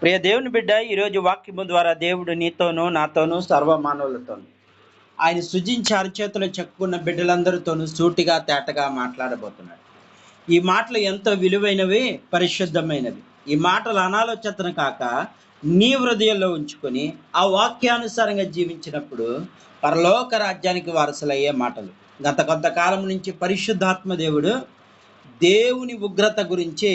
ప్రియ దేవుని బిడ్డ ఈరోజు వాక్యము ద్వారా దేవుడు నీతోనూ నాతోనూ సర్వమానవులతోనూ ఆయన సృజించి అరచేతులు చెక్కున్న బిడ్డలందరితోనూ సూటిగా తేటగా మాట్లాడబోతున్నాడు. ఈ మాటలు ఎంతో విలువైనవి పరిశుద్ధమైనవి. ఈ మాటలు అనాలోచన కాక నీ హృదయంలో ఉంచుకొని ఆ వాక్యానుసారంగా జీవించినప్పుడు పరలోక రాజ్యానికి వారసులయ్యే మాటలు. గత కొంతకాలం నుంచి పరిశుద్ధాత్మ దేవుడు దేవుని ఉగ్రత గురించి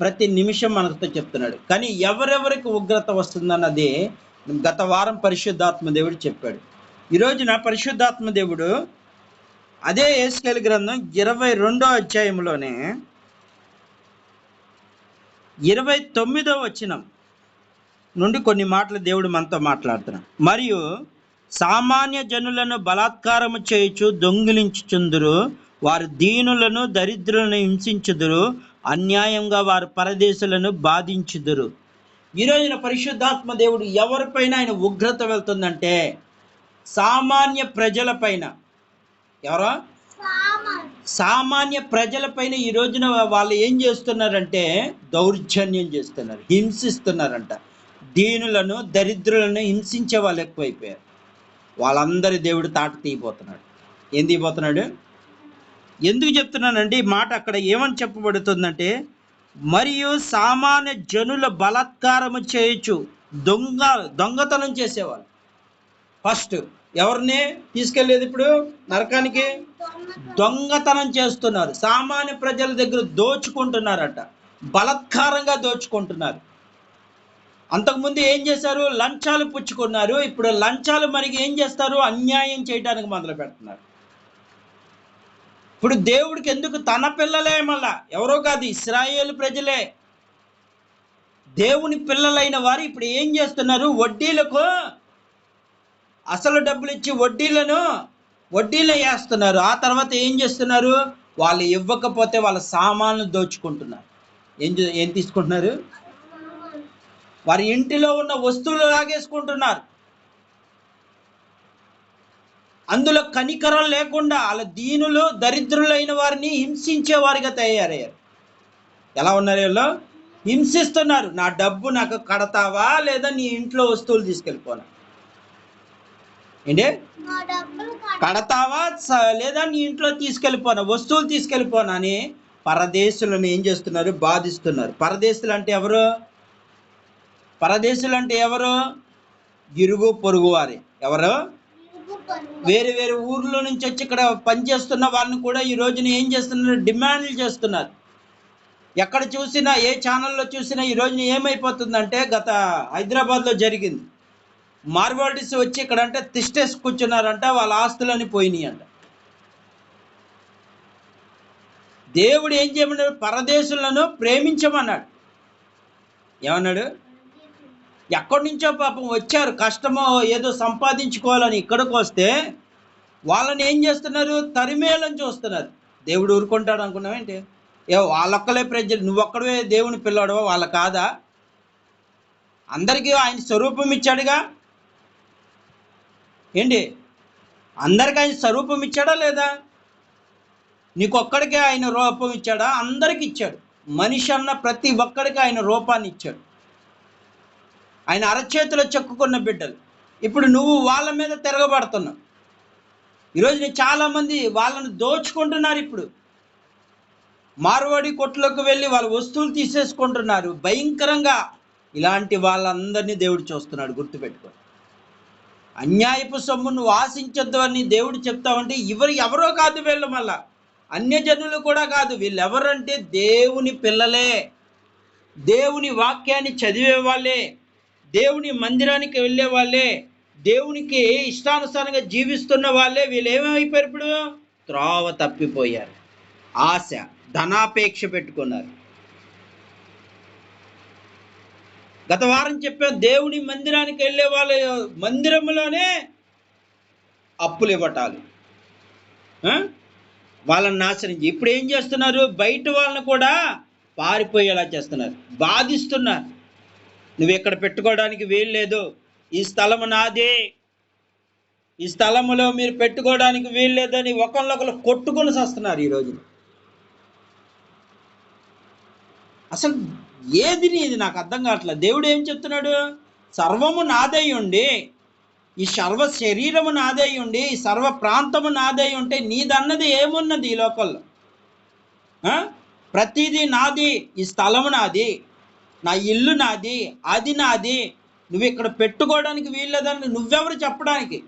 ప్రతి నిమిషం మనతో చెప్తున్నాడు. కానీ ఎవరెవరికి ఉగ్రత వస్తుందన్నది గత వారం పరిశుద్ధాత్మ దేవుడు చెప్పాడు. ఈ రోజున పరిశుద్ధాత్మ దేవుడు అదే ఏసుకెళ్ళి గ్రంథం ఇరవై రెండో అధ్యాయంలోనే ఇరవై తొమ్మిదో వచనం నుండి కొన్ని మాటలు దేవుడు మనతో మాట్లాడుతున్నాడు. మరియు సామాన్య జనులను బలాత్కారము చేయుచు దొంగిలించుచుందురు వారు దీనులను దరిద్రులను హింసించుదురు అన్యాయంగా వారు పరదేశులను బాధించుదురు. ఈ రోజున పరిశుద్ధాత్మ దేవుడు ఎవరిపైన ఆయన ఉగ్రత వెళ్తుందంటే సామాన్య ప్రజలపైన. ఎవరో? సామాన్య ప్రజలపైన ఈ రోజున వాళ్ళు ఏం చేస్తున్నారంటే దౌర్జన్యం చేస్తున్నారు హింసిస్తున్నారంట. దీనులను దరిద్రులను హింసించే వాళ్ళు ఎక్కువైపోయారు. వాళ్ళందరి దేవుడు తాట తీయబోతున్నాడు. ఏం తీయబోతున్నాడు? ఎందుకు చెప్తున్నానండి? మాట అక్కడ ఏమని చెప్పబడుతుందంటే మరియు సామాన్య జనుల బలాత్కారము చేయొచ్చు దొంగ దొంగతనం చేసేవాళ్ళు. ఫస్ట్ ఎవరిని తీసుకెళ్ళేదు ఇప్పుడు? నరకానికి? దొంగతనం చేస్తున్నారు. సామాన్య ప్రజల దగ్గర దోచుకుంటున్నారట. బలత్కారంగా దోచుకుంటున్నారు. అంతకుముందు ఏం చేశారు? లంచాలు పుచ్చుకున్నారు. ఇప్పుడు లంచాలు మరిగి ఏం చేస్తారు? అన్యాయం చేయడానికి మొదలు పెడుతున్నారు ఇప్పుడు దేవుడికి ఎందుకు తన పిల్లలే మళ్ళా? ఎవరో కాదు ఇస్రాయేల్ ప్రజలే. దేవుని పిల్లలైన వారు ఇప్పుడు ఏం చేస్తున్నారు? వడ్డీలకు అసలు డబ్బులు ఇచ్చి వడ్డీలను వడ్డీలు వేస్తున్నారు. ఆ తర్వాత ఏం చేస్తున్నారు? వాళ్ళు ఇవ్వకపోతే వాళ్ళ సామాన్లు దోచుకుంటున్నారు. ఏం ఏం తీసుకుంటున్నారు? వారి ఇంటిలో ఉన్న వస్తువులు లాగేసుకుంటున్నారు. అందులో కనికరం లేకుండా వాళ్ళ దీనులు దరిద్రులైన వారిని హింసించే వారిగా తయారయ్యారు. ఎలా ఉన్నారు వీళ్ళు? హింసిస్తున్నారు. నా డబ్బు నాకు కడతావా? లేదా నీ ఇంట్లో వస్తువులు తీసుకెళ్ళిపోనా? ఏంటి? కడతావా? లేదా నీ ఇంట్లో తీసుకెళ్ళిపోనా? వస్తువులు తీసుకెళ్ళిపోనా అని పరదేశులను ఏం చేస్తున్నారు? బాధిస్తున్నారు. పరదేశులు అంటే ఎవరు? పరదేశులు అంటే ఎవరు? ఇరుగు పొరుగు వారి. ఎవరు? వేరే వేరే ఊర్లో నుంచి వచ్చి ఇక్కడ పనిచేస్తున్న వాళ్ళని కూడా ఈ రోజున ఏం చేస్తున్నారు? డిమాండ్లు చేస్తున్నారు. ఎక్కడ చూసినా ఏ ఛానల్లో చూసినా ఈ రోజున ఏమైపోతుందంటే గత హైదరాబాద్లో జరిగింది. మార్వాడిస్ వచ్చి ఇక్కడ అంటే తిష్టేసి కూర్చున్నారంట వాళ్ళ ఆస్తులని పోయినాయి అంట దేవుడు ఏం చేయమన్నాడు? పరదేశులను ప్రేమించమన్నాడు. ఏమన్నాడు? ఎక్కడి నుంచో పాపం వచ్చారు కష్టమో ఏదో సంపాదించుకోవాలని ఇక్కడికి వస్తే వాళ్ళని ఏం చేస్తున్నారు? తరిమేయాలని చూస్తున్నారు. దేవుడు ఊరుకుంటాడు అనుకున్నావేంటి ఏ వాళ్ళొక్కలే ప్రజలు నువ్వు దేవుని పిల్లాడవో వాళ్ళ కాదా? అందరికీ ఆయన స్వరూపం ఇచ్చాడుగా? ఏంటి? అందరికీ ఆయన స్వరూపం ఇచ్చాడా లేదా? నీకొక్కడికే ఆయన రూపం ఇచ్చాడా? అందరికి ఇచ్చాడు. మనిషి అన్న ప్రతి ఒక్కడికి ఆయన రూపాన్ని ఇచ్చాడు. ఆయన అరచేతిలో చెక్కుకున్న బిడ్డలు. ఇప్పుడు నువ్వు వాళ్ళ మీద తిరగబడుతున్నావు. ఈరోజు చాలామంది వాళ్ళని దోచుకుంటున్నారు ఇప్పుడు. మార్వాడి కొట్లోకి వెళ్ళి వాళ్ళ వస్తువులు తీసేసుకుంటున్నారు. భయంకరంగా ఇలాంటి వాళ్ళందరినీ దేవుడు చూస్తున్నాడు గుర్తుపెట్టుకో. అన్యాయపు సొమ్ము నువ్వు ఆశించొద్దు అని దేవుడు చెప్తావంటే ఎవరు ఎవరో కాదు వీళ్ళు మళ్ళా. అన్యజనులు కూడా కాదు వీళ్ళు ఎవరంటే దేవుని పిల్లలే. దేవుని వాక్యాన్ని చదివే వాళ్ళే. దేవుని మందిరానికి వెళ్ళే వాళ్ళే దేవునికి ఇష్టానుసారంగా జీవిస్తున్న వాళ్ళే వీళ్ళు ఏమైపోయారు ఇప్పుడు? త్రోవ తప్పిపోయారు. ఆశ ధనాపేక్ష పెట్టుకున్నారు. గత వారం చెప్పాం దేవుని మందిరానికి వెళ్ళే వాళ్ళ మందిరంలోనే అప్పులు ఇవ్వటాలు. వాళ్ళని నాశనం ఇప్పుడు ఏం చేస్తున్నారు? బయట వాళ్ళని కూడా పారిపోయేలా చేస్తున్నారు బాధిస్తున్నారు. నువ్వు ఇక్కడ పెట్టుకోవడానికి వీలు లేదు. ఈ స్థలము నాదే. ఈ స్థలములో మీరు పెట్టుకోవడానికి వీలు లేదని ఒకళ్ళొకరు కొట్టుకొని వస్తున్నారు ఈ అసలు ఏది నీది? నాకు అర్థం కావట్లేదు. దేవుడు ఏం చెప్తున్నాడు? సర్వము నాదై ఉండి ఈ సర్వ శరీరము నాదై ఉండి ఈ సర్వ ప్రాంతము నాదై ఉంటే నీదన్నది ఏమున్నది ఈ లోకల్లో ప్రతిదీ నాది. ఈ స్థలము నాది. నా ఇల్లు నాది అది నాది నువ్వు ఇక్కడ పెట్టుకోవడానికి వీల్లేదని నువ్వెవరు చెప్పడానికి?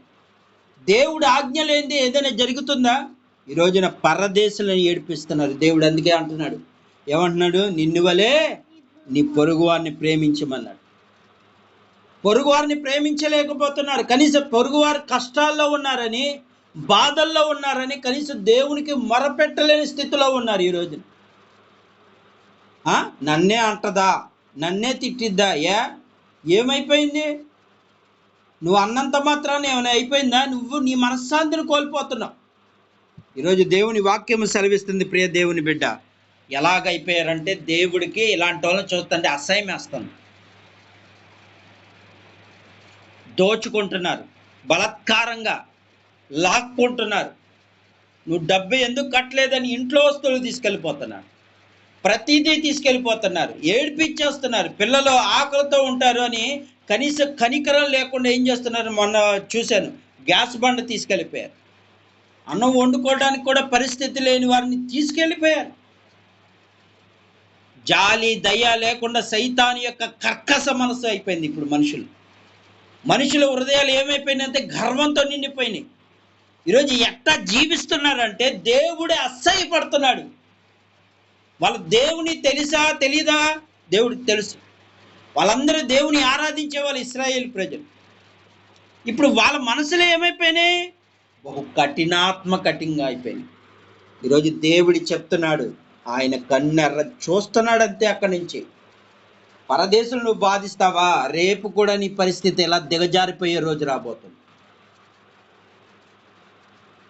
దేవుడు ఆజ్ఞ లేనిది ఏదైనా జరుగుతుందా? ఈ రోజున పరదేశులను ఏడిపిస్తున్నారు. దేవుడు అందుకే అంటున్నాడు. ఏమంటున్నాడు? నిన్ను వలే నీ పొరుగువారిని ప్రేమించమన్నాడు. పొరుగువారిని ప్రేమించలేకపోతున్నారు. కనీసం పొరుగువారు కష్టాల్లో ఉన్నారని బాధల్లో ఉన్నారని కనీసం దేవునికి మొరపెట్టలేని స్థితిలో ఉన్నారు ఈ రోజున. ఆ? నన్నే అంటదా? నన్నే తిట్టిద్దా? ఏ ఏమైపోయింది? నువ్వు అన్నంత మాత్రాన్ని ఏమైనా అయిపోయిందా? నువ్వు నీ మనశ్శాంతిని కోల్పోతున్నావు. ఈరోజు దేవుని వాక్యము సెలవిస్తుంది ప్రియ దేవుని బిడ్డ. ఎలాగైపోయారంటే దేవుడికి ఇలాంటి వాళ్ళని చూస్తుంటే అసహ్యం వేస్తుంది. దోచుకుంటున్నారు బలత్కారంగా లాక్కుంటున్నారు. నువ్వు డబ్బు ఎందుకు కట్టలేదని ఇంట్లో వస్తువులు తీసుకెళ్ళిపోతున్నాడు ప్రతిదీ తీసుకెళ్ళిపోతున్నారు. ఏడిపించేస్తున్నారు. పిల్లలు ఆకలితో ఉంటారు అని కనీస కనికరం లేకుండా ఏం చేస్తున్నారు మొన్న చూశాను. గ్యాస్ బండ తీసుకెళ్ళిపోయారు. అన్నం వండుకోవడానికి కూడా పరిస్థితి లేని వారిని తీసుకెళ్ళిపోయారు. జాలి దయ లేకుండా సైతాన్ యొక్క కర్కస మనసు అయిపోయింది ఇప్పుడు మనుషులు. మనుషుల హృదయాలు ఏమైపోయినాయంటే గర్వంతో నిండిపోయినాయి. ఈరోజు ఎట్టా జీవిస్తున్నారంటే దేవుడే అసహ్యపడుతున్నాడు. వాళ్ళ దేవుని తెలుసా తెలీదా? దేవుడికి తెలుసు. వాళ్ళందరూ దేవుని ఆరాధించే వాళ్ళు ఇస్రాయేల్ ప్రజలు. ఇప్పుడు వాళ్ళ మనసులో ఏమైపోయినాయి? బహు కఠినాత్మ కఠినంగా అయిపోయినాయి. ఈరోజు దేవుడి చెప్తున్నాడు ఆయన కన్నెర్ర చూస్తున్నాడు అంతే అక్కడి నుంచి. పరదేశం నువ్వు బాధిస్తావా? రేపు కూడా నీ పరిస్థితి ఎలా దిగజారిపోయే రోజు రాబోతుంది.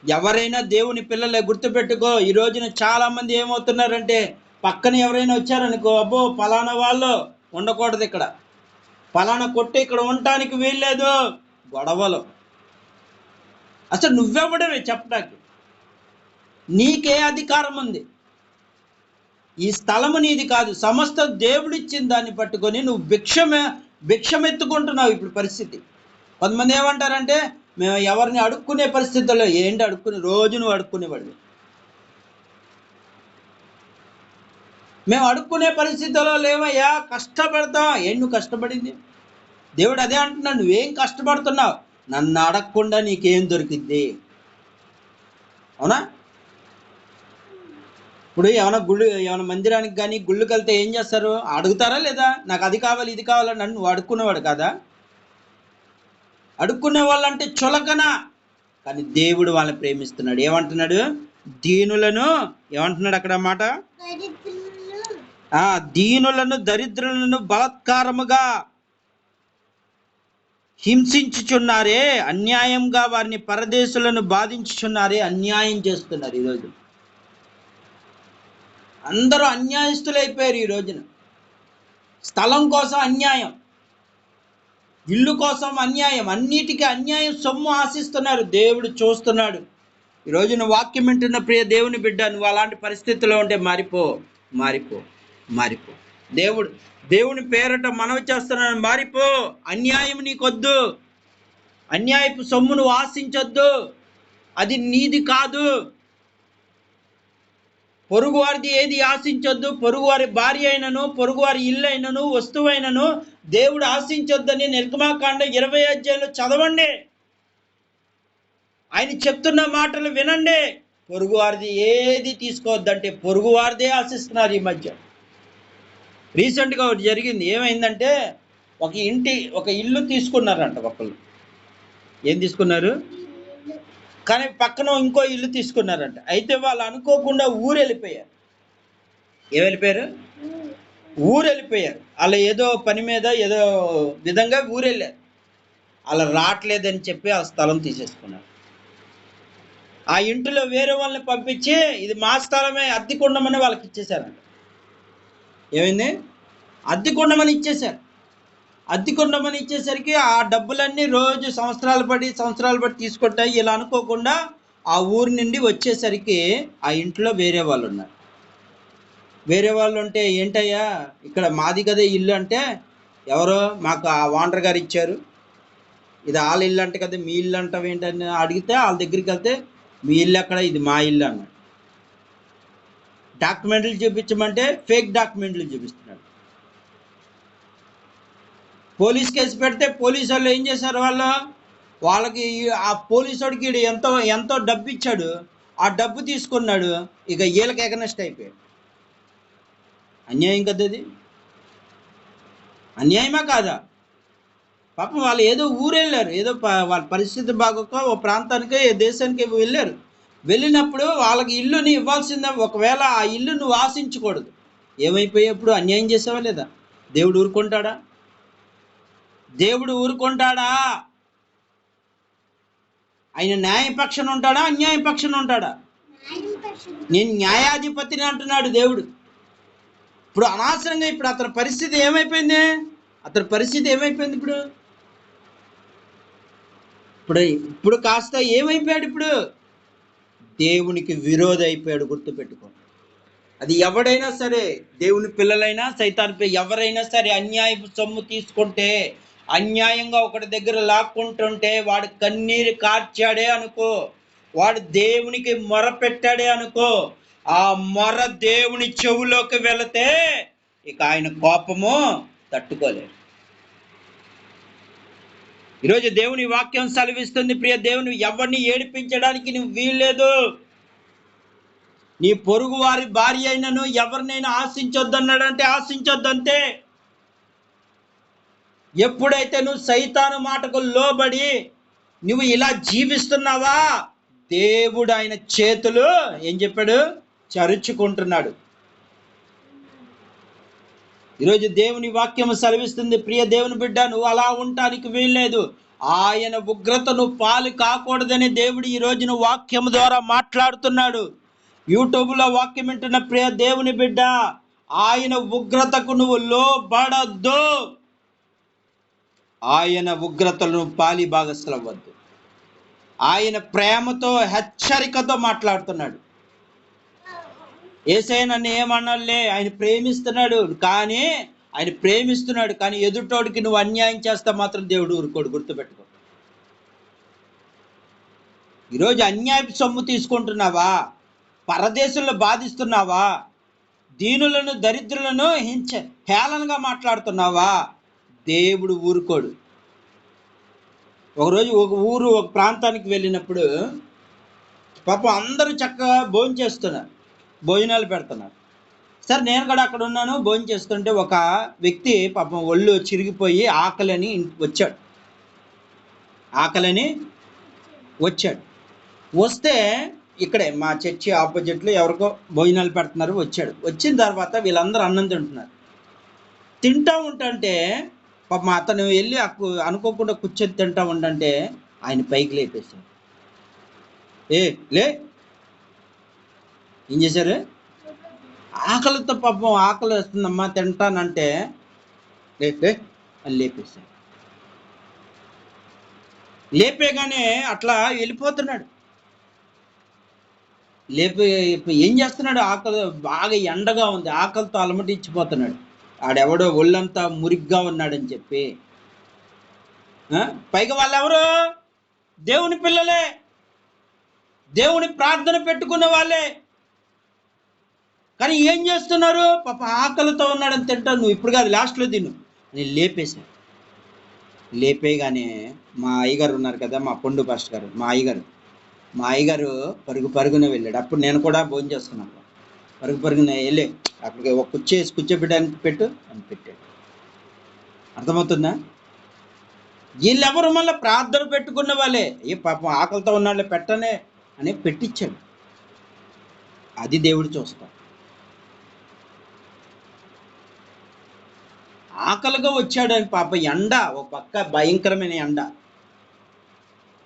ఎవరైనా దేవుని పిల్లలే గుర్తుపెట్టుకో. ఈ రోజున చాలా మంది ఏమవుతున్నారంటే పక్కన ఎవరైనా వచ్చారనుకో అబ్బో పలానా వాళ్ళు ఉండకూడదు ఇక్కడ. పలానా కొట్టి ఇక్కడ ఉండటానికి వీల్లేదు. గొడవలు. అసలు నువ్వెవడమే చెప్పడానికి నీకే అధికారం ఉంది. ఈ స్థలము నీది కాదు. సమస్త దేవుడిచ్చిన దాన్ని పట్టుకొని నువ్వు భిక్షమే భిక్షమెత్తుకుంటున్నావు ఇప్పుడు పరిస్థితి. కొంతమంది ఏమంటారంటే మేము ఎవరిని అడుక్కునే పరిస్థితుల్లో ఏంటి అడుక్కునే? రోజు నువ్వు అడుక్కునేవాడు మేము అడుక్కునే పరిస్థితుల్లో లేవయ్యా కష్టపడతాం ఏం నువ్వు కష్టపడింది? దేవుడు అదే అంటున్నాడు నువ్వేం కష్టపడుతున్నావు? నన్ను అడగకుండా నీకేం దొరికింది అవునా? ఇప్పుడు ఏమైనా గుళ్ళు ఏమైనా మందిరానికి కానీ గుళ్ళుకి వెళ్తే ఏం చేస్తారు? అడుగుతారా లేదా? నాకు అది కావాలి ఇది కావాలని నన్ను అడుక్కునేవాడు కదా? అడుక్కునే వాళ్ళంటే చులకన. కానీ దేవుడు వాళ్ళని ప్రేమిస్తున్నాడు. ఏమంటున్నాడు? దీనులను ఏమంటున్నాడు అక్కడ మాట? ఆ దీనులను దరిద్రులను బలాత్కారముగా హింసించుచున్నారే అన్యాయంగా వారిని పరదేశులను బాధించుచున్నారే అన్యాయం చేస్తున్నారు ఈరోజు అందరూ అన్యాయస్తులైపోయారు ఈ రోజున. స్థలం కోసం అన్యాయం. ఇల్లు కోసం అన్యాయం అన్నిటికీ అన్యాయం సొమ్ము ఆశిస్తున్నారు దేవుడు చూస్తున్నాడు. ఈ రోజున వాక్యం వింటున్న ప్రియ దేవుని బిడ్డ నువ్వు అలాంటి పరిస్థితిలో ఉంటే మారిపో మారిపో మారిపో. దేవుడు దేవుని పేరట మనవి చేస్తున్నాను మారిపో. అన్యాయం నీకొద్దు. అన్యాయపు సొమ్మును ఆశించొద్దు. అది నీది కాదు. పొరుగువారిది ఏది ఆశించొద్దు? పొరుగువారి భార్య అయినను పొరుగువారి ఇల్లు అయినను వస్తువైనను దేవుడు ఆశించొద్దని నిర్గమాకాండ ఇరవై అధ్యాయులు చదవండి. ఆయన చెప్తున్న మాటలు వినండి. పొరుగువారిది ఏది తీసుకోవద్దంటే పొరుగువారిదే ఆశిస్తున్నారు ఈ మధ్య. రీసెంట్గా ఒకటి జరిగింది. ఏమైందంటే ఒక ఇంటి ఒక ఇల్లు తీసుకున్నారంట ఒకళ్ళు. ఏం తీసుకున్నారు? కానీ పక్కన ఇంకో ఇల్లు తీసుకున్నారంట. అయితే వాళ్ళు అనుకోకుండా ఊరు వెళ్ళిపోయారు ఏం వెళ్ళిపోయారు? ఊరు వెళ్ళిపోయారు అలా ఏదో పని మీద ఏదో విధంగా ఊరు వెళ్ళారు అలా రావట్లేదని చెప్పి ఆ స్థలం తీసేసుకున్నారు. ఆ ఇంటిలో వేరే వాళ్ళని పంపించి ఇది మా స్థలమే అద్దెకుండమని వాళ్ళకి ఇచ్చేశారంట. ఏమైంది? అద్దెకుండమని ఇచ్చేశారు. అద్దెకుండమని ఇచ్చేసరికి ఆ డబ్బులన్నీ రోజు సంవత్సరాలు పడి సంవత్సరాలు పడి తీసుకుంటాయి. ఇలా అనుకోకుండా ఆ ఊరి నుండి వచ్చేసరికి ఆ ఇంట్లో వేరే వాళ్ళు ఉన్నారు. వేరే వాళ్ళు ఉంటే ఏంటయ్యా? ఇక్కడ మాది కదా ఇల్లు అంటే ఎవరో మాకు ఆ ఓనర్ గారు ఇచ్చారు. ఇది వాళ్ళ ఇల్లు అంటే కదా మీ ఇల్లు అంటావు ఏంటని అడిగితే వాళ్ళ దగ్గరికి వెళ్తే మీ ఇల్లు అక్కడ ఇది మా ఇల్లు అన్నాడు. డాక్యుమెంట్లు చూపించమంటే ఫేక్ డాక్యుమెంట్లు చూపిస్తున్నాడు. పోలీస్ కేసు పెడితే పోలీసు వాళ్ళు ఏం చేశారు వాళ్ళు? వాళ్ళకి ఆ పోలీసోడికి ఎంతో ఎంతో డబ్బు ఇచ్చాడు ఆ డబ్బు తీసుకున్నాడు. ఇక వీళ్ళకి ఎగనెస్ట్ అయిపోయాడు. అన్యాయం కదా అది అన్యాయమా కాదా? పాపం వాళ్ళు ఏదో ఊరెళ్ళారు. ఏదో ప- వాళ్ళ పరిస్థితి బాగోక ఓ ప్రాంతానికి ఏ దేశానికి వెళ్ళారు. వెళ్ళినప్పుడు వాళ్ళకి ఇల్లుని ఇవ్వాల్సిందే. ఒకవేళ ఆ ఇల్లు నువ్వు ఆశించకూడదు. ఏమైపోయేప్పుడు అన్యాయం చేసావా లేదా? దేవుడు ఊరుకుంటాడా? దేవుడు ఊరుకుంటాడా? ఆయన న్యాయపక్షన ఉంటాడా అన్యాయపక్షన ఉంటాడా? నేను న్యాయాధిపతిని అంటున్నాడు దేవుడు. ఇప్పుడు అనవసరంగా ఇప్పుడు అతని పరిస్థితి ఏమైపోయింది? అతని పరిస్థితి ఏమైపోయింది ఇప్పుడు? ఇప్పుడు ఇప్పుడు కాస్త ఏమైపోయాడు ఇప్పుడు? దేవునికి విరోధి అయిపోయాడు గుర్తుపెట్టుకో. అది ఎవడైనా సరే దేవుని పిల్లలైనా సైతాన్ ఎవరైనా సరే అన్యాయపు సొమ్ము తీసుకుంటే అన్యాయంగా ఒకటి దగ్గర లాక్కుంటుంటే వాడు కన్నీరు కార్చాడే అనుకో వాడు దేవునికి మొర పెట్టాడే అనుకో ఆ మొర దేవుని చెవులోకి వెళితే ఇక ఆయన కోపము తట్టుకోలేరు ఈరోజు దేవుని వాక్యం సెలవిస్తుంది ప్రియ దేవుని ఎవరిని ఏడిపించడానికి నువ్వు వీల్లేదు. నీ పొరుగు వారి భార్య అయినను ఎవరినైనా ఆశించొద్దన్నాడంటే ఆశించొద్దంతే. ఎప్పుడైతే నువ్వు సైతాను మాటకు లోబడి నువ్వు ఇలా జీవిస్తున్నావా? దేవుడు ఆయన చేతులు ఏం చెప్పాడు? చరుచుకుంటున్నాడు. ఈరోజు దేవుని వాక్యం సెలవిస్తుంది ప్రియ దేవుని బిడ్డ నువ్వు అలా ఉండటానికి వీల్లేదు. ఆయన ఉగ్రతను పాలు కాకూడదని దేవుడు ఈ రోజున వాక్యం ద్వారా మాట్లాడుతున్నాడు. యూట్యూబ్లో వాక్యం వింటున్న ప్రియ దేవుని బిడ్డ ఆయన ఉగ్రతకు నువ్వు లోబడద్దు. ఆయన ఉగ్రతలను పాలి భాగస్థలవద్దు ఆయన ప్రేమతో హెచ్చరికతో మాట్లాడుతున్నాడు. ఏసై నన్ను ఏమన్నాలే ఆయన ప్రేమిస్తున్నాడు కానీ ఆయన ప్రేమిస్తున్నాడు కానీ ఎదుటోడికి నువ్వు అన్యాయం చేస్తే మాత్రం దేవుడు ఊరుకోడు గుర్తుపెట్టుకో. ఈరోజు అన్యాయపు సొమ్ము తీసుకుంటున్నావా? పరదేశంలో బాధిస్తున్నావా? దీనులను దరిద్రులను హించ హేళనగా మాట్లాడుతున్నావా? దేవుడు ఊరుకోడు. ఒకరోజు ఒక ఊరు ఒక ప్రాంతానికి వెళ్ళినప్పుడు పాపం అందరూ చక్కగా భోజనం చేస్తున్నారు. భోజనాలు పెడుతున్నారు. సార్ నేను కూడా అక్కడ ఉన్నాను భోజనం చేస్తుంటే ఒక వ్యక్తి పాపం ఒళ్ళు చిరిగిపోయి ఆకలని వచ్చాడు. ఆకలని వచ్చాడు. వస్తే ఇక్కడే మా చర్చి ఆపోజిట్లో ఎవరికో భోజనాలు పెడుతున్నారు వచ్చాడు. వచ్చిన తర్వాత వీళ్ళందరూ అన్నం తింటున్నారు. తింటా ఉంటంటే పాపం అతను వెళ్ళి అక్కు- అనుకోకుండా కూర్చొని తింటా ఉండంటే ఆయన పైకి లేపేశారు ఏ లే. ఏం చేశారు? ఆకలితో పాపం ఆకలి వస్తుందమ్మా తింటానంటే. లే లే. అని లేపేశారు లేపేగానే అట్లా వెళ్ళిపోతున్నాడు. లేపే ఏం చేస్తున్నాడు? ఆకలి బాగా ఎండగా ఉంది. ఆకలితో అలమటించిపోతున్నాడు. ఆడెవడో ఒళ్ళంతా మురిగ్గా ఉన్నాడని చెప్పి. ఆ? పైగా వాళ్ళెవరు? దేవుని పిల్లలే. దేవుని ప్రార్థన పెట్టుకున్న వాళ్ళే. కానీ ఏం చేస్తున్నారు? పాప ఆకలితో ఉన్నాడని తింటాను నువ్వు ఇప్పుడు కాదు లాస్ట్లో తిను. నేను లేపేశాను లేపేయగానే మా అయ్యగారు ఉన్నారు కదా మా పొండు పాస్ట్ గారు మా అయ్యగారు. మా అయ్యగారు పరుగు పరుగున వెళ్ళాడు. అప్పుడు నేను కూడా భోజనం చేస్తున్నాను పరుగు పరుగున వెళ్ళే అక్కడికి ఒక కుర్చీ వేసి కూర్చోబెట్టడానికి పెట్టు అని పెట్టాడు. అర్థమవుతుందా? వీళ్ళెవరు మళ్ళీ ప్రార్థన పెట్టుకున్న వాళ్ళే? ఏ పాపం ఆకలితో ఉన్నాళ్ళే పెట్టనే అని పెట్టించాడు అది దేవుడు చూస్తాడు. ఆకలిగా వచ్చాడు అని పాప ఎండ ఒక పక్క భయంకరమైన ఎండ.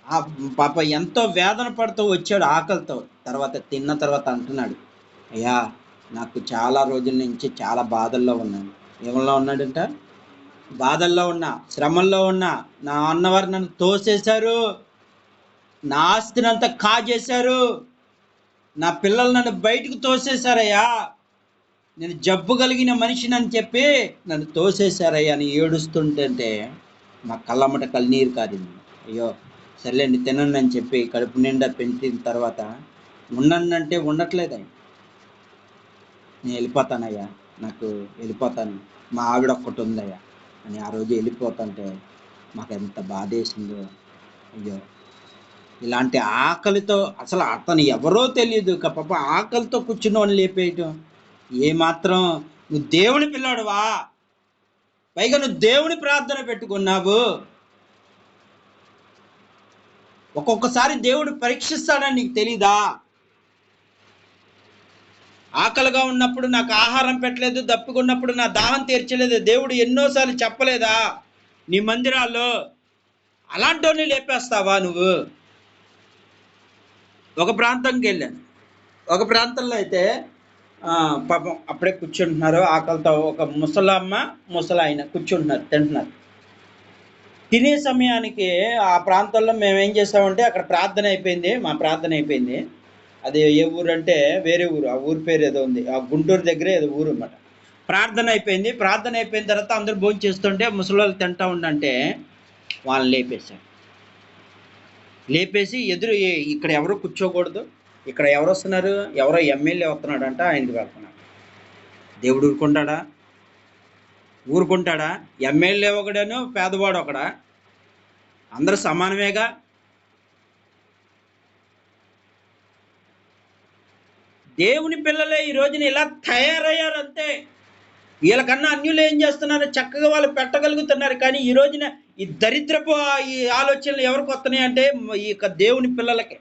ఆ పాప ఎంతో వేదన పడుతూ వచ్చాడు ఆకలితో. తర్వాత తిన్న తర్వాత అంటున్నాడు అయ్యా నాకు చాలా రోజుల నుంచి చాలా బాధల్లో ఉన్నాను. ఏమన్నా ఉన్నాడంట? బాధల్లో ఉన్నా శ్రమంలో ఉన్నా నా అన్నవారు నన్ను తోసేశారు. నా ఆస్తిని అంతా కాజేశారు. నా పిల్లలు నన్ను బయటకు తోసేశారయ్యా. నేను జబ్బు కలిగిన మనిషిని అని చెప్పి నన్ను తోసేశారయ్యా అని ఏడుస్తుంటే నా కళ్ళమ్మట కళ్ళనీరు కారింది అయ్యో సర్లేండి తినండి అని చెప్పి కడుపు నిండా పెంచిన తర్వాత ఉండండి ఉండట్లేదు ఆయన నేను వెళ్ళిపోతానయ్యా. నాకు వెళ్ళిపోతాను. మా ఆవిడ ఒక్కటి ఉందయ్యా. అని ఆ రోజు వెళ్ళిపోతుంటే మాకు ఎంత బాధ వేసిందో అయ్యో. ఇలాంటి ఆకలితో అసలు అతను ఎవరో తెలియదు పాప ఆకలితో కూర్చున్న వాళ్ళు లేపేయటం. ఏమాత్రం నువ్వు దేవుని పిల్లాడువా పైగా నువ్వు దేవుని ప్రార్థన పెట్టుకున్నావు. ఒక్కొక్కసారి దేవుడు పరీక్షిస్తాడని నీకు తెలీదా? ఆకలిగా ఉన్నప్పుడు నాకు ఆహారం పెట్టలేదు దప్పుకున్నప్పుడు నా దాహం తీర్చలేదు దేవుడు ఎన్నోసార్లు చెప్పలేదా? నీ మందిరాల్లో అలాంటి లేపేస్తావా నువ్వు? ఒక ప్రాంతంకి వెళ్ళాను. ఒక ప్రాంతంలో అయితే పాపం అప్పుడే కూర్చుంటున్నారు ఆకలితో ఒక ముసలమ్మ ముసలాయన కూర్చుంటున్నారు తింటున్నారు. తినే సమయానికి ఆ ప్రాంతంలో మేము ఏం చేసామంటే అక్కడ ప్రార్థన అయిపోయింది మా ప్రార్థన అయిపోయింది. అది ఏ ఊరు అంటే వేరే ఊరు. ఆ ఊరు పేరు ఏదో ఉంది. ఆ గుంటూరు దగ్గరే ఏదో ఊరు అన్నమాట. ప్రార్థన అయిపోయింది. ప్రార్థన అయిపోయిన తర్వాత అందరూ భోజనం చేస్తుంటే ముసలి తింటా ఉండంటే వాళ్ళని లేపేశారు. లేపేసి ఎదురు ఇక్కడ ఎవరు కూర్చోకూడదు. ఇక్కడ ఎవరు వస్తున్నారు? ఎవరో ఎమ్మెల్యే వస్తున్నాడు అంటే ఆయనకి వెళ్తున్నాడు. దేవుడు ఊరుకుంటాడా? ఊరుకుంటాడా? ఎమ్మెల్యే ఒకడను పేదవాడు ఒకడా? అందరూ సమానమేగా? దేవుని పిల్లలే ఈ రోజున ఇలా తయారయ్యారు అంతే వీళ్ళకన్నా అన్యులు ఏం చేస్తున్నారు? చక్కగా వాళ్ళు పెట్టగలుగుతున్నారు. కానీ ఈ రోజున ఈ దరిద్రపు ఈ ఆలోచనలు ఎవరికి వస్తున్నాయి అంటే ఈ యొక్క దేవుని పిల్లలకి.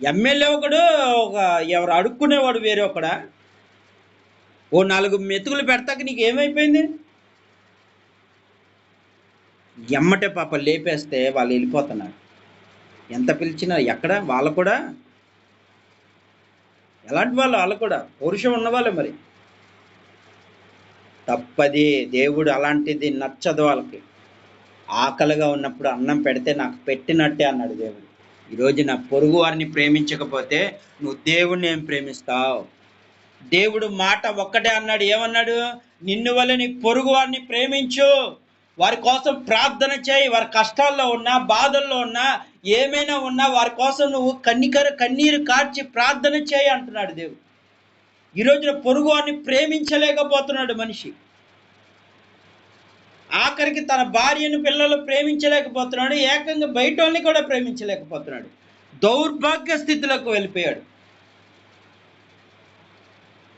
ఎమ్మెల్యే ఒకడు ఒక ఎవరు అడుక్కునేవాడు వేరే ఒకడా? ఓ నాలుగు మెతుకులు పెడతాక నీకు ఏమైపోయింది? ఎమ్మటే పాప లేపేస్తే వాళ్ళు వెళ్ళిపోతున్నారు. ఎంత పిలిచినా ఎక్కడ? వాళ్ళు కూడా ఎలాంటి వాళ్ళు వాళ్ళు కూడా పౌరుషం ఉన్నవాళ్ళే మరి. తప్పది దేవుడు అలాంటిది నచ్చదు వాళ్ళకి. ఆకలిగా ఉన్నప్పుడు అన్నం పెడితే నాకు పెట్టినట్టే అన్నాడు దేవుడు. ఈరోజు నా పొరుగు వారిని ప్రేమించకపోతే నువ్వు దేవుడిని ఏం ప్రేమిస్తావు? దేవుడు మాట ఒక్కటే అన్నాడు. ఏమన్నాడు? నిన్ను వల్ల నీ పొరుగు వారిని ప్రేమించు. వారి కోసం ప్రార్థన చేయి. వారి కష్టాల్లో ఉన్నా బాధల్లో ఉన్నా ఏమైనా ఉన్నా వారి కోసం నువ్వు కన్నికర కన్నీరు కార్చి ప్రార్థన చేయి అంటున్నాడు దేవుడు. ఈ రోజున పొరుగు వారిని ప్రేమించలేకపోతున్నాడు మనిషి. ఆఖరికి తన భార్యను పిల్లలు ప్రేమించలేకపోతున్నాడు ఏకంగా బయట వాళ్ళని కూడా ప్రేమించలేకపోతున్నాడు. దౌర్భాగ్య స్థితిలోకి వెళ్ళిపోయాడు.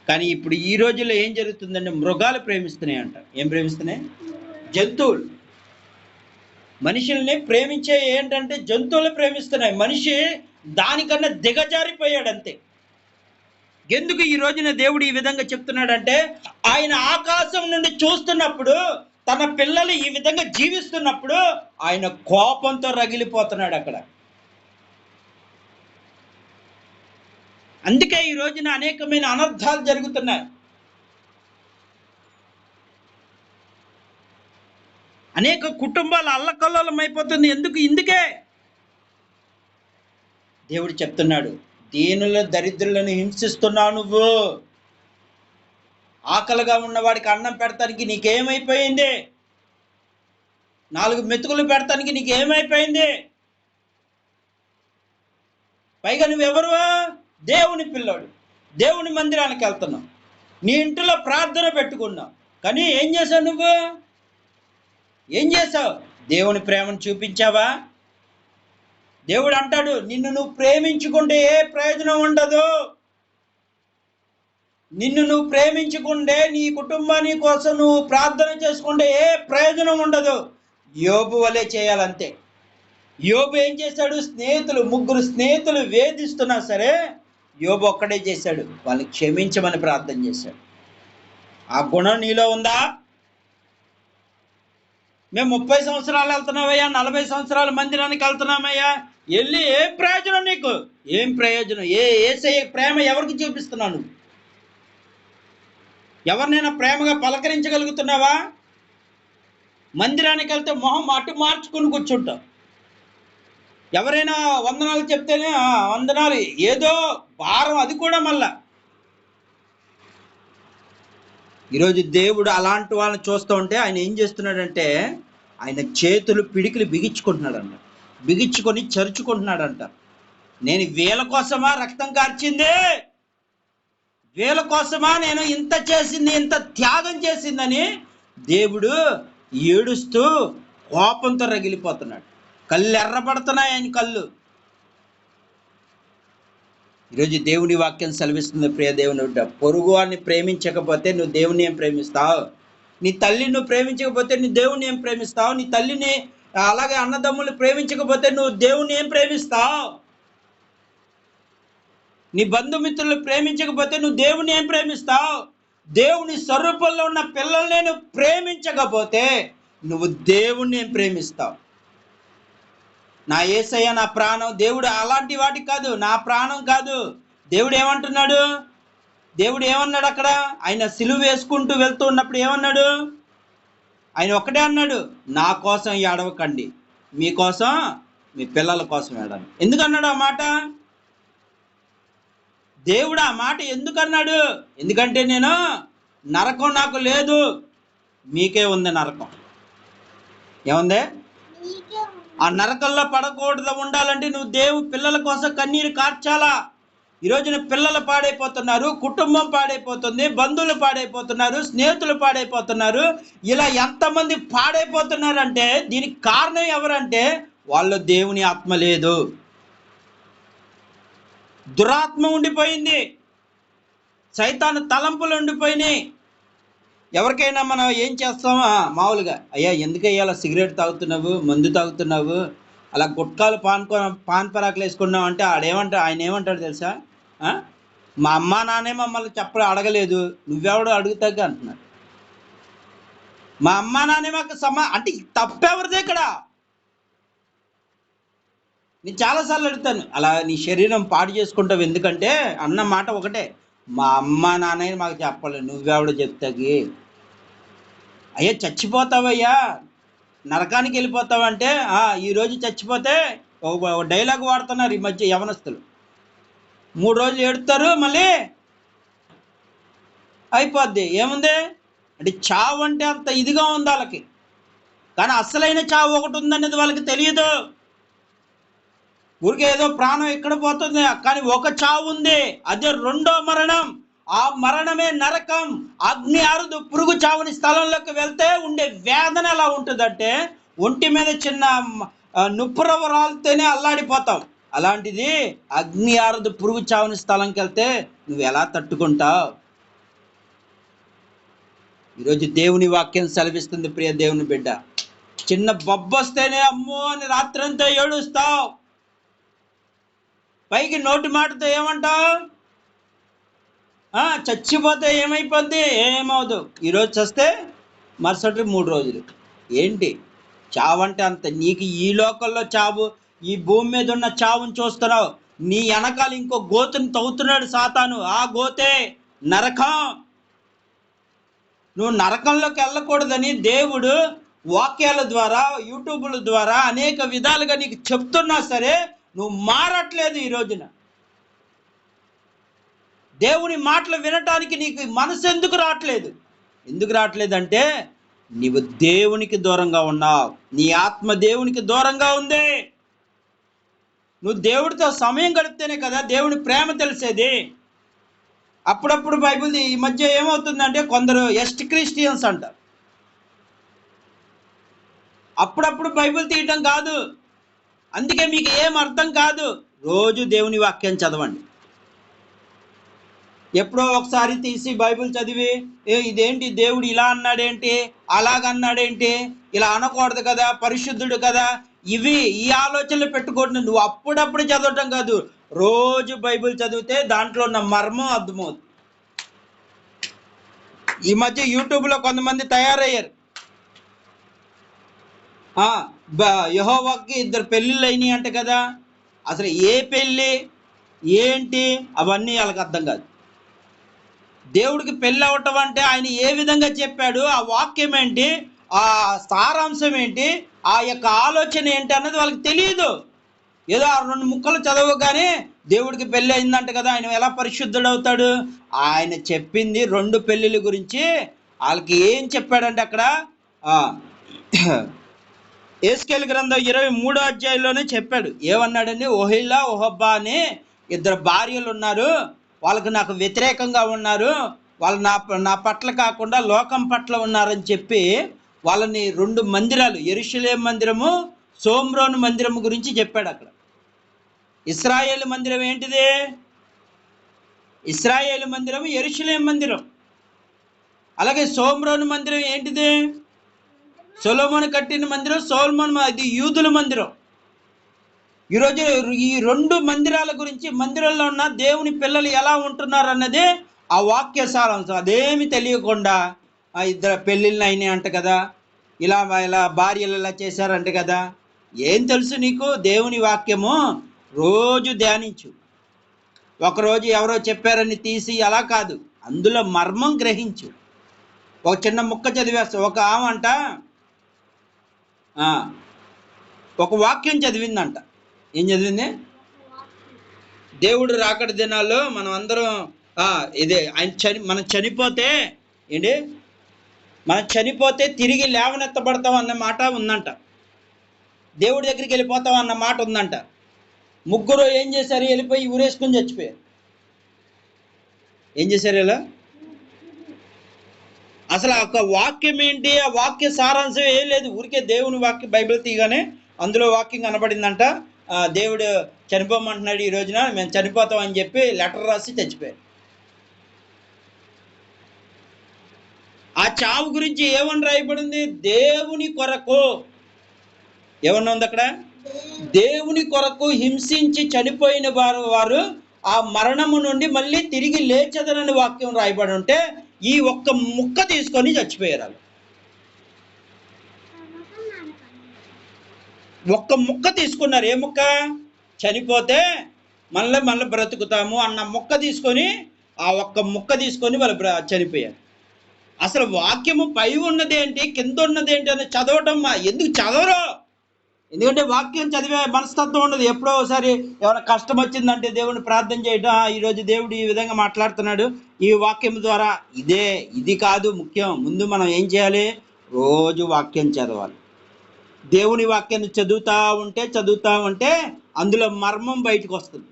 కానీ ఇప్పుడు ఈ రోజుల్లో ఏం జరుగుతుందంటే మృగాలు ప్రేమిస్తున్నాయి అంట ఏం ప్రేమిస్తున్నాయి? జంతువులు. మనుషుల్ని ప్రేమించే ఏంటంటే జంతువులు ప్రేమిస్తున్నాయి. మనిషి దానికన్నా దిగజారిపోయాడు అంతే ఎందుకు ఈ రోజున దేవుడు ఈ విధంగా చెప్తున్నాడంటే ఆయన ఆకాశం నుండి చూస్తున్నప్పుడు తన పిల్లలు ఈ విధంగా జీవిస్తున్నప్పుడు ఆయన కోపంతో రగిలిపోతున్నాడు అక్కడ. అందుకే ఈ రోజున అనేకమైన అనర్థాలు జరుగుతున్నాయి. అనేక కుటుంబాలు అల్లకల్లోలం అయిపోతుంది. ఎందుకు? ఇందుకే. దేవుడు చెప్తున్నాడు దీనుల దరిద్రులను హింసిస్తున్నావు నువ్వు. ఆకలిగా ఉన్నవాడికి అన్నం పెడతానికి నీకేమైపోయింది? నాలుగు మెతుకులు పెడతానికి నీకేమైపోయింది? పైగా నువ్వెవరు? దేవుని పిల్లోడు. దేవుని మందిరానికి వెళ్తున్నావు. నీ ఇంట్లో ప్రార్థన పెట్టుకున్నావు. కానీ ఏం చేశావు నువ్వు? ఏం చేసావు? దేవుని ప్రేమను చూపించావా? దేవుడు అంటాడు నిన్ను నువ్వు ప్రేమించుకుంటే ఏ ప్రయోజనం ఉండదు. నిన్ను నువ్వు ప్రేమించుకుంటే నీ కుటుంబాన్ని కోసం నువ్వు ప్రార్థన చేసుకుంటే ఏ ప్రయోజనం ఉండదు. యోబు వలె చేయాలంతే. యోబు ఏం చేశాడు? స్నేహితులు ముగ్గురు స్నేహితులు వేధిస్తున్నా సరే యోబు ఒక్కడే చేశాడు. వాళ్ళని క్షమించమని ప్రార్థన చేశాడు. ఆ గుణం నీలో ఉందా? మేము ముప్పై సంవత్సరాలు వెళ్తున్నామయ్యా నలభై సంవత్సరాల మందిరానికి వెళ్తున్నామయ్యా. వెళ్ళి ఏం ప్రయోజనం నీకు? ఏం ప్రయోజనం? ఏ ఏసయ్య ప్రేమ ఎవరికి చూపిస్తున్నాను? ఎవరినైనా ప్రేమగా పలకరించగలుగుతున్నావా? మందిరానికి వెళ్తే మొహం అటు మార్చుకుని కూర్చుంటాం ఎవరైనా వందనాలు చెప్తేనే వందనాలు. ఏదో భారం అది కూడా మళ్ళా. ఈరోజు దేవుడు అలాంటి వాళ్ళని చూస్తూ ఉంటే ఆయన ఏం చేస్తున్నాడంటే ఆయన చేతులు పిడికిలు బిగించుకుంటున్నాడంట. బిగించుకొని చరుచుకుంటున్నాడంట. నేను వీళ్ళ కోసమా రక్తం కార్చింది? వీళ్ళ కోసమా నేను ఇంత చేసింది ఇంత త్యాగం చేసిందని దేవుడు ఏడుస్తూ కోపంతో రగిలిపోతున్నాడు. కళ్ళు ఎర్రబడుతున్నాయి ఆయన కళ్ళు. ఈరోజు దేవుని వాక్యం సెలవిస్తుంది ప్రియ దేవుని బిడ్డ. పొరుగు వారిని ప్రేమించకపోతే నువ్వు దేవుని ఏం ప్రేమిస్తావు? నీ తల్లిని నువ్వు ప్రేమించకపోతే నీ దేవుణ్ణి ఏం ప్రేమిస్తావు? నీ తల్లిని అలాగే అన్నదమ్ములు ప్రేమించకపోతే నువ్వు దేవుణ్ణి ఏం ప్రేమిస్తావు? నీ బంధుమిత్రులు ప్రేమించకపోతే నువ్వు దేవుని ఏం ప్రేమిస్తావు? దేవుని స్వరూపంలో ఉన్న పిల్లల్ని నువ్వు ప్రేమించకపోతే నువ్వు దేవుణ్ణి ఏం ప్రేమిస్తావు? నా ఏసయ్య నా ప్రాణం దేవుడు అలాంటి వాటికి కాదు నా ప్రాణం కాదు. దేవుడు ఏమంటున్నాడు? దేవుడు ఏమన్నాడు అక్కడ? ఆయన సిలువ వేసుకుంటూ వెళ్తూ ఉన్నప్పుడు ఏమన్నాడు? ఆయన ఒక్కటే అన్నాడు నా కోసం ఏడవకండి. మీకోసం మీ పిల్లల కోసం ఏడను ఎందుకన్నాడు ఆ మాట? దేవుడు ఆ మాట ఎందుకన్నాడు? ఎందుకంటే నేను నరకం నాకు లేదు మీకే ఉంది నరకం. ఏముంది? ఆ నరకంలో పడకూడదు ఉండాలంటే నువ్వు దేవు పిల్లల కోసం కన్నీరు కార్చాలా? ఈరోజున పిల్లలు పాడైపోతున్నారు కుటుంబం పాడైపోతుంది బంధువులు పాడైపోతున్నారు స్నేహితులు పాడైపోతున్నారు. ఇలా ఎంతమంది పాడైపోతున్నారంటే దీనికి కారణం ఎవరంటే వాళ్ళు దేవుని ఆత్మ లేదు. దురాత్మ ఉండిపోయింది. సైతాన తలంపులు ఉండిపోయినాయి. ఎవరికైనా మనం ఏం చేస్తామా మామూలుగా అయ్యా ఎందుకు అయ్యా అలా సిగరెట్ తాగుతున్నావు మందు తాగుతున్నావు అలా గుట్కాలు పాన్కో పాన్ పరాకులు వేసుకున్నావు అంటే ఆడేమంటాడు ఆయన ఏమంటాడు తెలుసా? మా అమ్మా నాన్నే మమ్మల్ని చెప్ప అడగలేదు. నువ్వెవడో అడుగుతాగా అంటున్నాడు మా అమ్మా నాన్నే మాకు సమా అంటే ఈ తప్పెవరిది ఇక్కడ? నేను చాలాసార్లు అడుగుతాను. అలా నీ శరీరం పాడు చేసుకుంటావు ఎందుకంటే అన్న మాట ఒకటే. మా అమ్మ నాన్నని మాకు చెప్పలేదు నువ్వెవడో చెప్తాకి అయ్యా చచ్చిపోతావయ్యా. నరకానికి వెళ్ళిపోతావంటే "ఆ, ఈ రోజు చచ్చిపోతే ఒక డైలాగ్ వాడుతున్నారు ఈ మధ్య యవనస్తులు. మూడు రోజులు ఏడుతారు మళ్ళీ అయిపోద్ది. ఏముంది? అంటే చావు అంటే అంత ఇదిగా ఉంది వాళ్ళకి. కానీ అసలైన చావు ఒకటి ఉందనేది వాళ్ళకి తెలియదు ఊరికే ఏదో ప్రాణం ఎక్కడ పోతుంది? కానీ ఒక చావు ఉంది. అదే రెండో మరణం. ఆ మరణమే నరకం. అగ్ని అరుదు పురుగు చావుని స్థలంలోకి వెళ్తే ఉండే వేదన ఎలా ఉంటుందంటే ఒంటి మీద చిన్న నుప్పురవరాలతోనే నుప్పురవ అల్లాడిపోతాం. అలాంటిది అగ్ని ఆరదు పురుగు చావని స్థలంకి వెళ్తే నువ్వు ఎలా తట్టుకుంటావు? ఈరోజు దేవుని వాక్యం సెలవిస్తుంది ప్రియ దేవుని బిడ్డ. చిన్న బొబ్బొస్తేనే అమ్మో అని రాత్రంతా ఏడుస్తావు. పైకి నోటి మాటతో ఏమంటావు? ఆ, చచ్చిపోతే ఏమైపోద్ది? ఏమవుదు ఈరోజు చస్తే మరుసటి మూడు రోజులు. ఏంటి? చావంటే అంత నీకు ఈ లోకల్లో చావు ఈ భూమి మీద ఉన్న చావుని చూస్తున్నావు. నీ వెనకాల ఇంకో గోతుని తవ్వుతున్నాడు సాతాను. ఆ గోతే నరకం. నువ్వు నరకంలోకి వెళ్ళకూడదని దేవుడు వాక్యాల ద్వారా యూట్యూబ్ల ద్వారా అనేక విధాలుగా నీకు చెప్తున్నా సరే నువ్వు మారట్లేదు ఈ రోజున. దేవుని మాటలు వినటానికి నీకు మనసు ఎందుకు రావట్లేదు? ఎందుకు రావట్లేదంటే నీవు దేవునికి దూరంగా ఉన్నావు. నీ ఆత్మ దేవునికి దూరంగా ఉంది. నువ్వు దేవుడితో సమయం గడిపితేనే కదా దేవుని ప్రేమ తెలిసేది. అప్పుడప్పుడు బైబిల్ ఈ మధ్య ఏమవుతుందంటే కొందరు ఎస్ట్ క్రిస్టియన్స్ అంటారు అప్పుడప్పుడు బైబిల్ తీయటం కాదు. అందుకే మీకు ఏం అర్థం కాదు. రోజు దేవుని వాక్యం చదవండి. ఎప్పుడో ఒకసారి తీసి బైబిల్ చదివి ఏ ఇదేంటి దేవుడు ఇలా అన్నాడేంటి? అలాగన్నాడేంటి ఇలా అనకూడదు కదా పరిశుద్ధుడు కదా ఇవి ఈ ఆలోచనలు పెట్టుకోండి నువ్వు అప్పుడప్పుడు చదవటం కాదు. రోజు బైబిల్ చదివితే దాంట్లో ఉన్న మర్మం అర్థమవుతుంది ఈ మధ్య యూట్యూబ్లో కొంతమంది తయారయ్యారు. యహోవాకి ఇద్దరు పెళ్ళిళ్ళు అయినాయి అంట కదా. అసలు ఏ పెళ్ళి ఏంటి అవన్నీ వాళ్ళకి అర్థం కాదు. దేవుడికి పెళ్ళి అవ్వటం అంటే ఆయన ఏ విధంగా చెప్పాడు ఆ వాక్యం ఏంటి ఆ సారాంశం ఏంటి? ఆ యొక్క ఆలోచన ఏంటి అన్నది వాళ్ళకి తెలియదు ఏదో ఆ రెండు ముక్కలు చదవగానే దేవుడికి పెళ్ళి అయిందంట కదా ఆయన ఎలా పరిశుద్ధుడు అవుతాడు ఆయన చెప్పింది రెండు పెళ్ళిళ్ళ గురించి. వాళ్ళకి ఏం చెప్పాడంటే అక్కడ ఏస్కేల్ గ్రంథం ఇరవై మూడో అధ్యాయంలోనే చెప్పాడు. ఏమన్నాడని ఓహిల్లా ఓహబ్బా అని ఇద్దరు భార్యలు ఉన్నారు. వాళ్ళకి నాకు వ్యతిరేకంగా ఉన్నారు. వాళ్ళు నా నా పట్ల కాకుండా లోకం పట్ల ఉన్నారని చెప్పి వాళ్ళని రెండు మందిరాలు ఎరుషలేం మందిరము సోమ్రోను మందిరము గురించి చెప్పాడు అక్కడ. ఇస్రాయేల్ మందిరం ఏంటిది? ఇస్రాయేల్ మందిరం ఎరుషలేం మందిరం. అలాగే సోమ్రోను మందిరం ఏంటిది? సొలోమోన్ కట్టిన మందిరం సోల్మోన్ అది యూదుల మందిరం. ఈరోజు ఈ రెండు మందిరాల గురించి మందిరంలో ఉన్న దేవుని పిల్లలు ఎలా ఉంటున్నారు అన్నది ఆ వాక్య సారాంశం అదేమి తెలియకుండా ఇద్దరు పెళ్ళిళ్ళు అయినాయి అంట కదా. ఇలా ఇలా భార్యలు ఇలా చేశారంట కదా. ఏం తెలుసు నీకు? దేవుని వాక్యము రోజు ధ్యానించు. ఒకరోజు ఎవరో చెప్పారని తీసి అలా కాదు. అందులో మర్మం గ్రహించు. ఒక చిన్న ముక్క చదివేస్తా. ఒక ఆమంట అంట ఒక వాక్యం చదివిందంట. ఏం చదివింది? దేవుడు రాకడ దినాల్లో మనం అందరం ఇదే ఆయన చని మనం చనిపోతే ఏంటి? మనం చనిపోతే తిరిగి లేవనెత్తబడతాం అన్న మాట ఉందంట. దేవుడి దగ్గరికి వెళ్ళిపోతాం అన్న మాట ఉందంట. ముగ్గురు ఏం చేశారు? వెళ్ళిపోయి ఊరేసుకుని చచ్చిపోయారు. ఏం చేశారు ఇలా? అసలు ఒక వాక్యం ఏంటి? ఆ వాక్య సారాంశం ఏం లేదు. ఊరికే దేవుని వాక్యం బైబిల్ తీయగానే అందులో వాక్యం కనబడిందంట. దేవుడు చనిపోమంటున్నాడు ఈ రోజున. మేము చనిపోతాం అని చెప్పి లెటర్ రాసి చచ్చిపోయారు. ఆ చావు గురించి ఏమని రాయబడింది? దేవుని కొరకు. ఏమన్నా ఉంది అక్కడ? దేవుని కొరకు హింసించి చనిపోయిన వారు వారు ఆ మరణము నుండి మళ్ళీ తిరిగి లేచదనని వాక్యం రాయబడి ఉంటే ఈ ఒక్క ముక్క తీసుకొని చచ్చిపోయారు ఒక్క ముక్క తీసుకున్నారు. ఏ ముక్క? చనిపోతే మళ్ళీ మళ్ళీ బ్రతుకుతాము అన్న ముక్క తీసుకొని ఆ ఒక్క ముక్క తీసుకొని వాళ్ళు బ్ర- చనిపోయారు. అసలు వాక్యము పై ఉన్నది ఏంటి? కింద ఉన్నది ఏంటి అని చదవటం ఎందుకు చదవరు? ఎందుకంటే వాక్యం చదివే మనస్తత్వం ఉండదు. ఎప్పుడో ఒకసారి ఏమైనా కష్టం వచ్చిందంటే దేవుని ప్రార్థన చేయడం ఈరోజు దేవుడు ఈ విధంగా మాట్లాడుతున్నాడు. ఈ వాక్యం ద్వారా ఇదే ఇది కాదు ముఖ్యం. ముందు మనం ఏం చేయాలి? రోజు వాక్యం చదవాలి. దేవుని వాక్యాన్ని చదువుతా ఉంటే చదువుతా ఉంటే అందులో మర్మం బయటకు వస్తుంది.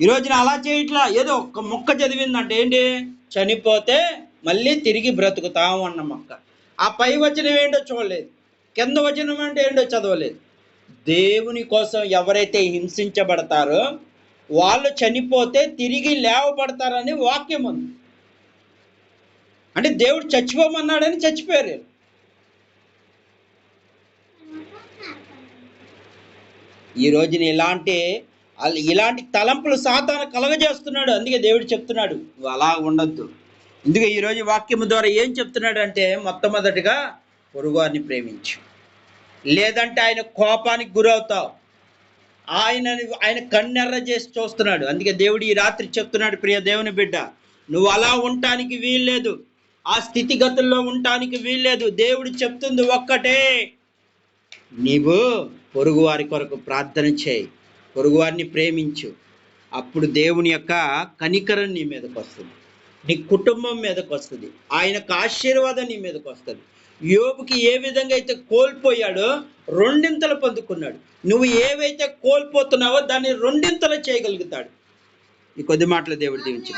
ఈరోజు అలా చేయట్లా. ఏదో ఒక్క మొక్క చదివిందంటే ఏంటి? చనిపోతే మళ్ళీ తిరిగి బ్రతుకుతాము అన్న మొక్క. ఆ పై వచనం ఏంటో చూడలేదు. కింద వచనం అంటే ఏంటో చదవలేదు. దేవుని కోసం ఎవరైతే హింసించబడతారో వాళ్ళు చనిపోతే తిరిగి లేవబడతారని వాక్యం ఉంది. అంటే దేవుడు చచ్చిపోమన్నాడని చచ్చిపోయారు. ఈ రోజున ఇలాంటి ఇలాంటి తలంపులు సాతాను కలగజేస్తున్నాడు. అందుకే దేవుడు చెప్తున్నాడు నువ్వు అలా ఉండొద్దు. అందుకే ఈరోజు వాక్యం ద్వారా ఏం చెప్తున్నాడంటే మొట్టమొదటిగా పొరుగువారిని ప్రేమించు. లేదంటే ఆయన కోపానికి గురవుతావు. ఆయన ఆయన కన్నెర్ర చేసి చూస్తున్నాడు. అందుకే దేవుడు ఈ రాత్రి చెప్తున్నాడు ప్రియ దేవుని బిడ్డ నువ్వు అలా ఉండటానికి వీల్లేదు. ఆ స్థితిగతుల్లో ఉండటానికి వీల్లేదు. దేవుడు చెప్తుంది ఒక్కటే. నీవు పొరుగువారి కొరకు ప్రార్థన చేయి. పొరుగువారిని ప్రేమించు. అప్పుడు దేవుని యొక్క కనికరం నీ మీదకి వస్తుంది. నీ కుటుంబం మీదకి వస్తుంది. ఆయనకు ఆశీర్వాదం నీ మీదకి వస్తుంది. యోబుకి ఏ విధంగా అయితే కోల్పోయాడో రెండింతలు పొందుకున్నాడు. నువ్వు ఏవైతే కోల్పోతున్నావో దాన్ని రెండింతలు చేయగలుగుతాడు. ఈ కొద్ది మాటలు దేవుడు దీవించిన